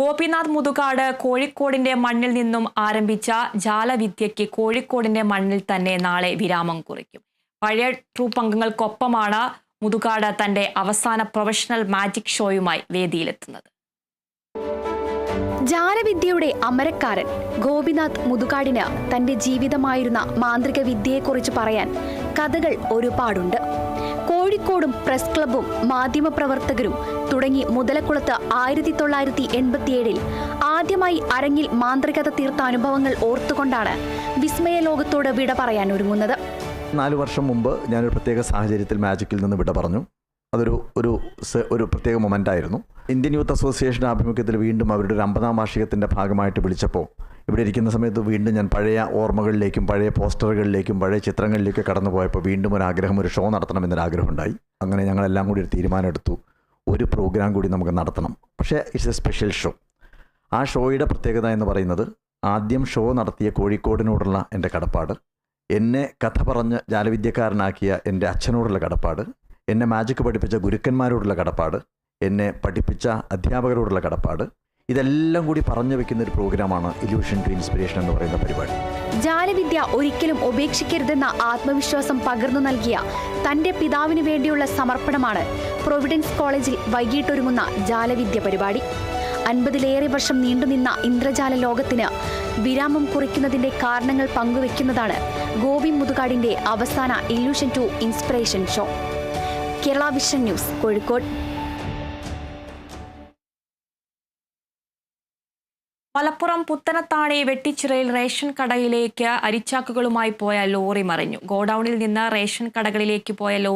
ഗോപിനാഥ് മുതുകാട് കോഴിക്കോടിന്റെ മണ്ണിൽ നിന്നും ആരംഭിച്ച ജാലവിദ്യയ്ക്ക് കോഴിക്കോടിന്റെ മണ്ണിൽ തന്നെ നാളെ വിരാമം കുറിക്കും. പഴയ ട്രൂപ്പ് അംഗങ്ങൾക്കൊപ്പമാണ് മുതുകാട് തന്റെ അവസാന പ്രൊഫഷണൽ മാജിക് ഷോയുമായി വേദിയിലെത്തുന്നത്. ജാലവിദ്യയുടെ അമരക്കാരൻ ഗോപിനാഥ് മുതുകാടിന് തന്റെ ജീവിതമായിരുന്ന മാന്ത്രിക വിദ്യയെക്കുറിച്ച് പറയാൻ കഥകൾ ഒരുപാടുണ്ട്. കോഴിക്കോടും പ്രസ് ക്ലബും മാധ്യമപ്രവർത്തകരും തുടങ്ങി മുതലക്കുളത്ത് ആയിരത്തി തൊള്ളായിരത്തി എൺപത്തിയേഴിൽ ആദ്യമായി അരങ്ങിൽ മാന്ത്രികത തീർത്ത അനുഭവങ്ങൾ ഓർത്തുകൊണ്ടാണ് വിസ്മയ ലോകത്തോട് വിട പറയാൻ ഒരുങ്ങുന്നത്. നാല് വർഷം മുമ്പ് ഞാനൊരു പ്രത്യേക സാഹചര്യത്തിൽ മാജിക്കിൽ നിന്ന് വിട പറഞ്ഞു. അതൊരു ഒരു ഒരു പ്രത്യേക മൊമെന്റ് ആയിരുന്നു ഇന്ത്യൻ യൂത്ത് അസോസിയേഷൻ ആഭിമുഖ്യത്തിൽ വീണ്ടും അവരുടെ ഒരു അമ്പതാം വാർഷികത്തിന്റെ ഭാഗമായിട്ട് വിളിച്ചപ്പോൾ ഇവിടെ ഇരിക്കുന്ന സമയത്ത് വീണ്ടും ഞാൻ പഴയ ഓർമ്മകളിലേക്കും പഴയ പോസ്റ്ററുകളിലേക്കും പഴയ ചിത്രങ്ങളിലേക്കും കടന്നു പോയപ്പോൾ വീണ്ടും ഒരു ആഗ്രഹം ഒരു ഷോ നടത്തണമെന്നൊരു ആഗ്രഹം ഉണ്ടായി അങ്ങനെ ഞങ്ങളെല്ലാം കൂടി ഒരു തീരുമാനമെടുത്തു. ഒരു പ്രോഗ്രാം കൂടി നമുക്ക് നടത്തണം. പക്ഷേ ഇറ്റ്സ് എ സ്പെഷ്യൽ ഷോ ആ ഷോയുടെ പ്രത്യേകത എന്ന് പറയുന്നത് ആദ്യം ഷോ നടത്തിയ കോഴിക്കോടിനോടുള്ള എന്റെ കടപ്പാട് എന്നെ കഥ പറഞ്ഞ് ജാലവിദ്യക്കാരനാക്കിയ എന്റെ അച്ഛനോടുള്ള കടപ്പാട് എന്നെ മാജിക് പഠിപ്പിച്ച ഗുരുക്കന്മാരോടുള്ള കടപ്പാട് എന്നെ പഠിപ്പിച്ച അധ്യാപകരോടുള്ള കടപ്പാട് ഇതെല്ലാം കൂടി പറഞ്ഞു വെക്കുന്ന ഒരു പ്രോഗ്രാമാണ് ഇല്യൂഷൻ ടു ഇൻസ്പിറേഷൻ എന്ന് പറയുന്ന പരിപാടി. ജാലവിദ്യ ഒരിക്കലും ഉപേക്ഷിക്കരുതെന്ന ആത്മവിശ്വാസം പകർന്നു നൽകിയ തന്റെ പിതാവിന് വേണ്ടിയുള്ള സമർപ്പണമാണ് പ്രൊവിഡൻസ് കോളേജിൽ വൈകിട്ടൊരുങ്ങുന്ന ജാലവിദ്യ പരിപാടി. അൻപതിലേറെ വർഷം നീണ്ടുനിന്ന ഇന്ദ്രജാല ലോകത്തിന് വിരാമം കുറിക്കുന്നതിന്റെ കാരണങ്ങൾ പങ്കുവെക്കുന്നതാണ് ഗോവി മുതുകാടിന്റെ അവസാന illusion to inspiration show Kerala vision news Kozhikode. Malappuram Puthanathani വെട്ടിച്ചിറയിൽ ration കടയിലേക്ക് അരിച്ചാക്കുകളുമായി പോയ ലോറി മറിഞ്ഞു. ഗോഡൌണിൽ നിന്ന് റേഷൻ കടകളിലേക്ക് പോയ